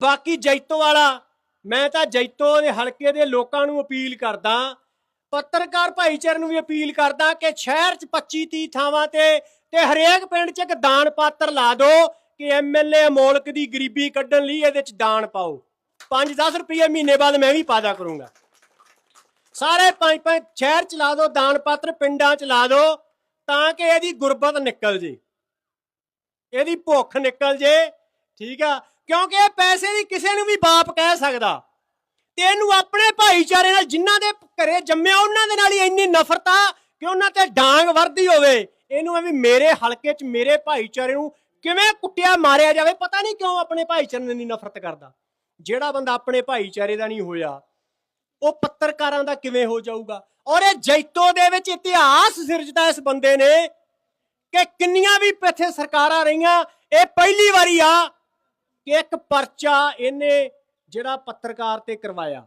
ਬਾਕੀ ਜੈਤੋ ਵਾਲਾ, ਮੈਂ ਤਾਂ ਜੈਤੋ ਦੇ ਹਲਕੇ ਦੇ ਲੋਕਾਂ ਨੂੰ ਅਪੀਲ ਕਰਦਾ, ਪੱਤਰਕਾਰ ਭਾਈਚਾਰੇ ਨੂੰ ਵੀ ਅਪੀਲ ਕਰਦਾ ਕਿ ਸ਼ਹਿਰ 'ਚ 25 30 ਥਾਵਾਂ ਤੇ ਤੇ ਹਰੇਕ ਪਿੰਡ 'ਚ ਇੱਕ ਦਾਨ ਪਾਤਰ ਲਾ ਦਿਓ ਕਿ ਐਮਐਲਏ ਮੌਲਕ ਦੀ ਗਰੀਬੀ ਕੱਢਣ ਲਈ ਇਹਦੇ 'ਚ ਦਾਨ ਪਾਓ। 5-10 ਰੁਪਏ ਮਹੀਨੇ ਬਾਅਦ ਮੈਂ ਵੀ ਪਾਦਾ ਕਰੂੰਗਾ। ਸਾਰੇ ਪੰਜ ਪੰਜ ਸ਼ਹਿਰ ਚ ਲਾ ਦਿਓ ਦਾਨ ਪਾਤਰ ਪਿੰਡਾਂ ਚ ਲਾ ਦਿਓ ਤਾਂ ਕਿ ਇਹਦੀ ਗੁਰਬਤ ਨਿਕਲ ਜੇ। ਇਹਦੀ ਭੁੱਖ ਨਿਕਲ ਜੇ, ਠੀਕ ਆ? ਕਿਉਂਕਿ ਇਹ ਪੈਸੇ ਦੀ ਕਿਸੇ ਨੂੰ ਵੀ ਬਾਪ ਕਹਿ ਸਕਦਾ। ਤੇ ਇਹਨੂੰ ਆਪਣੇ ਭਾਈਚਾਰੇ ਨਾਲ ਜਿਨ੍ਹਾਂ ਦੇ ਘਰੇ ਜੰਮਿਆ, ਉਹਨਾਂ ਦੇ ਨਾਲ ਹੀ ਇੰਨੀ ਨਫ਼ਰਤ ਆ ਕਿ ਉਹਨਾਂ ਤੇ ਡਾਂਗ ਵਰਦੀ ਹੋਵੇ। ਇਹਨੂੰ ਐ ਵੀ ਮੇਰੇ ਹਲਕੇ 'ਚ ਮੇਰੇ ਭਾਈਚਾਰੇ ਨੂੰ ਕਿਵੇਂ ਕੁੱਟਿਆ ਮਾਰਿਆ ਜਾਵੇ, ਪਤਾ ਨਹੀਂ ਕਿਉਂ ਆਪਣੇ ਭਾਈਚਾਰੇ ਨਾਲ ਇੰਨੀ ਨਫ਼ਰਤ ਕਰਦਾ। ਜਿਹੜਾ ਬੰਦਾ ਆਪਣੇ ਭਾਈਚਾਰੇ ਦਾ ਨਹੀਂ ਹੋਇਆ, ਉਹ ਪੱਤਰਕਾਰਾਂ ਦਾ ਕਿਵੇਂ ਹੋ ਜਾਊਗਾ? ਔਰ ਇਹ ਜੈਤੋ ਦੇ ਵਿੱਚ ਇਤਿਹਾਸ ਸਿਰਜਦਾ ਇਸ ਬੰਦੇ ਨੇ ਕਿ ਕਿੰਨੀਆਂ ਵੀ ਇੱਥੇ ਸਰਕਾਰਾਂ ਰਹੀਆਂ, ਇਹ ਪਹਿਲੀ ਵਾਰੀ ਆ ਕਿ ਇੱਕ ਪਰਚਾ ਇਹਨੇ ਜਿਹੜਾ ਪੱਤਰਕਾਰ ਤੇ ਕਰਵਾਇਆ।